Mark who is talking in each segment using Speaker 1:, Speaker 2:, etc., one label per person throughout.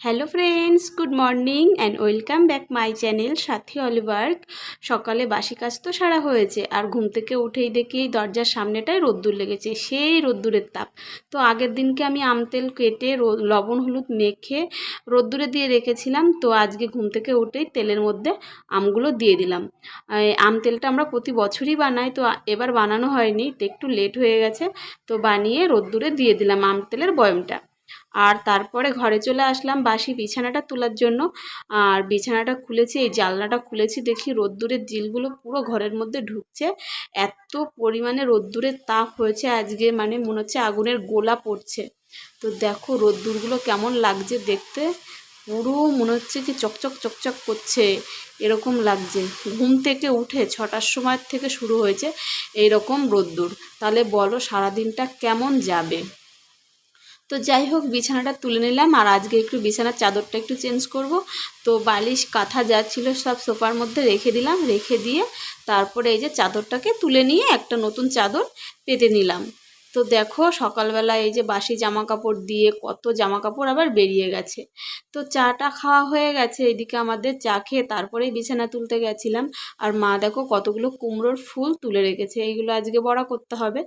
Speaker 1: Hello friends good morning and welcome back my channel সাথী অলিভার্ক সকালে বাসি কাজ তো সারা হয়েছে, আর ঘুম থেকে উঠেই দেখি এই দরজার সামনেটায় রোদ্দুর লেগেছে, সেই রোদ্দুরের তাপ। তো আগের দিনকে আমি আমতেল কেটে লবণ, হলুদ মেখে রোদ্দুরে দিয়ে রেখেছিলাম, তো আজকে ঘুম থেকে উঠেই তেলের মধ্যে আমগুলো দিয়ে দিলাম। আম তেলটা আমরা প্রতি বছরই বানাই, তো এবার বানানো হয়নি, তো একটু লেট হয়ে গেছে, তো বানিয়ে রোদ্দুরে দিয়ে দিলাম আম তেলের বয়মটা। আর তারপরে ঘরে চলে আসলাম বাসি বিছানাটা তোলার জন্য। আর বিছানাটা খুলেছি, এই জানলাটা খুলেছি, দেখি রোদ্দুরের জিলগুলো পুরো ঘরের মধ্যে ঢুকছে। এত পরিমাণে রোদ্দুরের তাপ হয়েছে, আজকে মানে মনে হচ্ছে আগুনের গোলা পড়ছে। তো দেখো রোদ্দুরগুলো কেমন লাগছে দেখতে। পুরো মনে হচ্ছে কি চকচক চকচক করছে, এরকম লাগছে। ঘুম থেকে উঠে ছটার সময় থেকে শুরু হয়েছে এই রকম রোদ্দুর। তাহলে বলো সারাদিনটা কেমন যাবে? তো যাই হোক বিছানাটা তুলে নিলাম আর আজকে একটু বিছানার চাদরটা একটু চেঞ্জ করব। তো বালিশ, কাঁথা যা ছিল সব সোফার মধ্যে রেখে দিলাম, রেখে দিয়ে তারপরে এই যে চাদরটাকে তুলে নিয়ে একটা নতুন চাদর পেতে নিলাম। তো দেখো সকালবেলা এই যে বাসি জামা কাপড় দিয়ে কত জামা কাপড় আবার বেরিয়ে গেছে। তো চাটা খাওয়া হয়ে গেছে, এদিকে আমাদের চা খেয়ে তারপরেই বিছানা তুলতে গেছিলাম। আর মা দেখো কতগুলো কুমড়োর ফুল তুলে রেখেছে, এইগুলো আজকে বড়া করতে হবে।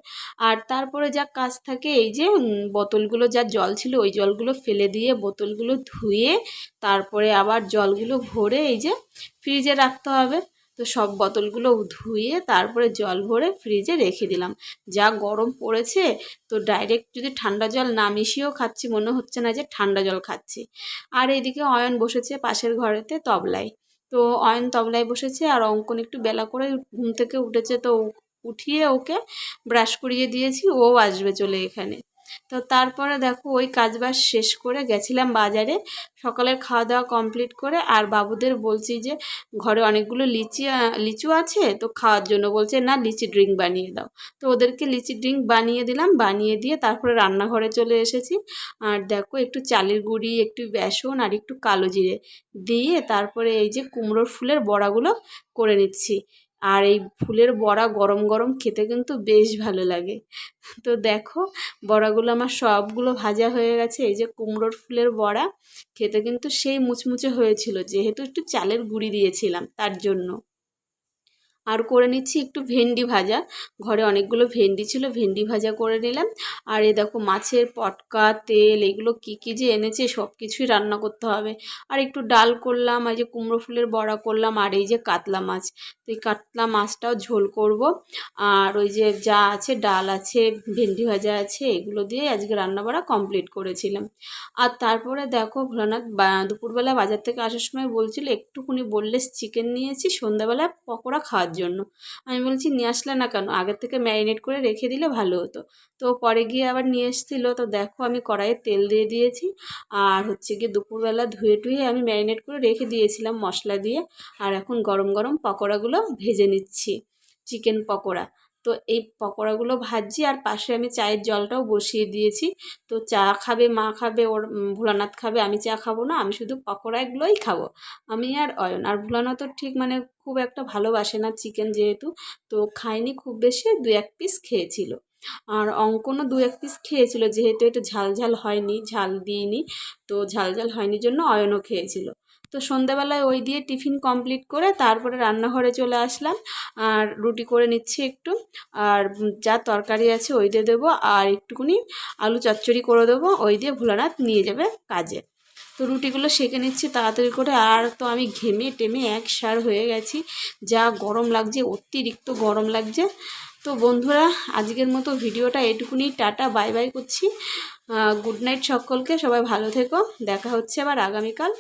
Speaker 1: আর তারপরে যা কাজ থাকে, এই যে বোতলগুলো যা জল ছিল, ওই জলগুলো ফেলে দিয়ে বোতলগুলো ধুয়ে তারপরে আবার জলগুলো ভরে এই যে ফ্রিজে রাখতে হবে। তো সব বোতলগুলো ধুয়ে তারপরে জল ভরে ফ্রিজে রেখে দিলাম। যা গরম পড়েছে, তো ডাইরেক্ট যদি ঠান্ডা জল না মিশিয়েও খাচ্ছি, মনে হচ্ছে না যে ঠান্ডা জল খাচ্ছি। আর এইদিকে অয়ন বসেছে পাশের ঘরেতে তবলায়। তো অয়ন তবলায় বসেছে আর অঙ্কন একটু বেলা করে ঘুম থেকে উঠেছে, তো উঠিয়ে ওকে ব্রাশ করিয়ে দিয়েছি, ও আসবে চলে এখানে। তো তারপরে দেখো ওই কাজবাজ শেষ করে গেছিলাম বাজারে। সকালের খাওয়া দাওয়া কমপ্লিট করে আর বাবুদের বলছি যে, ঘরে অনেকগুলো লিচি লিচু আছে, তো খাওয়ার জন্য বলছে, না, লিচি ড্রিঙ্ক বানিয়ে দাও। তো ওদেরকে লিচি ড্রিঙ্ক বানিয়ে দিলাম, বানিয়ে দিয়ে তারপরে রান্নাঘরে চলে এসেছি। আর দেখো একটু চালের গুঁড়ি, একটু বেসন আর একটু কালো জিরে দিয়ে তারপরে এই যে কুমড়োর ফুলের বড়াগুলো করে নিচ্ছি। আর এই ফুলের বড়া গরম গরম খেতে কিন্তু বেশ ভালো লাগে। তো দেখো, বড়াগুলো আমার সবগুলো ভাজা হয়ে গেছে। এই যে কুমড়োর ফুলের বড়া, খেতে কিন্তু সেই মুচমুচে হয়েছিল। যেহেতু একটু চালের গুঁড়ি দিয়েছিলাম তার জন্য। আর করে নিচ্ছি একটু ভেন্ডি ভাজা। ঘরে অনেকগুলো ভেন্ডি ছিল, ভেন্ডি ভাজা করে নিলাম। আর এই দেখো মাছের পটকা, তেল, এগুলো কি কি যে এনেছে সব কিছুই রান্না করতে হবে। আর একটু ডাল করলাম আর যে কুমড়ো ফুলের বড়া করলাম, আর এই যে কাতলা মাছ। তো এই কাতলা মাছটাও ঝোল করব। আর ওই যে যা আছে, ডাল আছে, ভেন্ডি ভাজা আছে, এগুলো দিয়ে আজকে রান্না বাড়া কমপ্লিট করেছিলাম। আর তারপরে দেখো ভোলানাথ দুপুরবেলা বাজার থেকে আসার সময় বলছিল, একটুকুনি বললে চিকেন নিয়েছি, সন্ধ্যাবেলা পকোড়া খাওয়ার জন্য। আমি বলছি, নিয়ে আসলে না কেন? আগের থেকে ম্যারিনেট করে রেখে দিলে ভালো হতো। তো পরে গিয়ে আবার নিয়ে এসেছিল। তো দেখো, আমি কড়াইয়ে তেল দিয়ে দিয়েছি। আর হচ্ছে গিয়ে দুপুরবেলা ধুয়ে টুয়ে আমি ম্যারিনেট করে রেখে দিয়েছিলাম মশলা দিয়ে। আর এখন গরম গরম পকোড়াগুলো ভেজে নিচ্ছি। চিকেন পকোড়া। তো এই পকোড়াগুলো ভাজছি আর পাশে আমি চায়ের জলটাও বসিয়ে দিয়েছি। তো চা খাবে, মা খাবে, ওর ভোলানাথ খাবে, আমি চা খাব না, আমি শুধু পকোড়াগুলোই খাব। আমি আর অয়ন, আর ভোলানাথও ঠিক মানে খুব একটা ভালোবাসে না চিকেন যেহেতু, তো খায়নি খুব বেশি দু এক পিস খেয়েছিল। আর অঙ্কনও দু এক পিস খেয়েছিল, যেহেতু একটু ঝাল ঝাল হয়নি, ঝাল দিইনি, তো ঝাল ঝাল হয়নি জন্য অয়নও খেয়েছিল। তো সন্ধ্যাবেলায় ওই দিয়ে টিফিন কমপ্লিট করে তারপরে রান্নাঘরে চলে আসলাম। আর রুটি করে নিচ্ছি একটু। আর যা তরকারি আছে ওই দিয়ে দেবো। আর একটুকুনি আলু চচ্চড়ি করে দেবো। ওই দিয়ে ভোলানাথ নিয়ে যাবে কাজে। তো রুটিগুলো সেঁকে নিচ্ছি তাড়াতাড়ি করে। আর তো আমি ঘেমে টেমে এক সার হয়ে গেছি। যা গরম লাগছে, অতিরিক্ত গরম লাগছে। তো বন্ধুরা, আজকের মতো ভিডিওটা এটুকুনি। টাটা, বাই বাই করছি। গুড নাইট সকলকে, সবাই ভালো থেকো। দেখা হচ্ছে আবার আগামীকাল।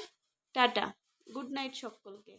Speaker 1: টাটা, গুড নাইট সকলকে।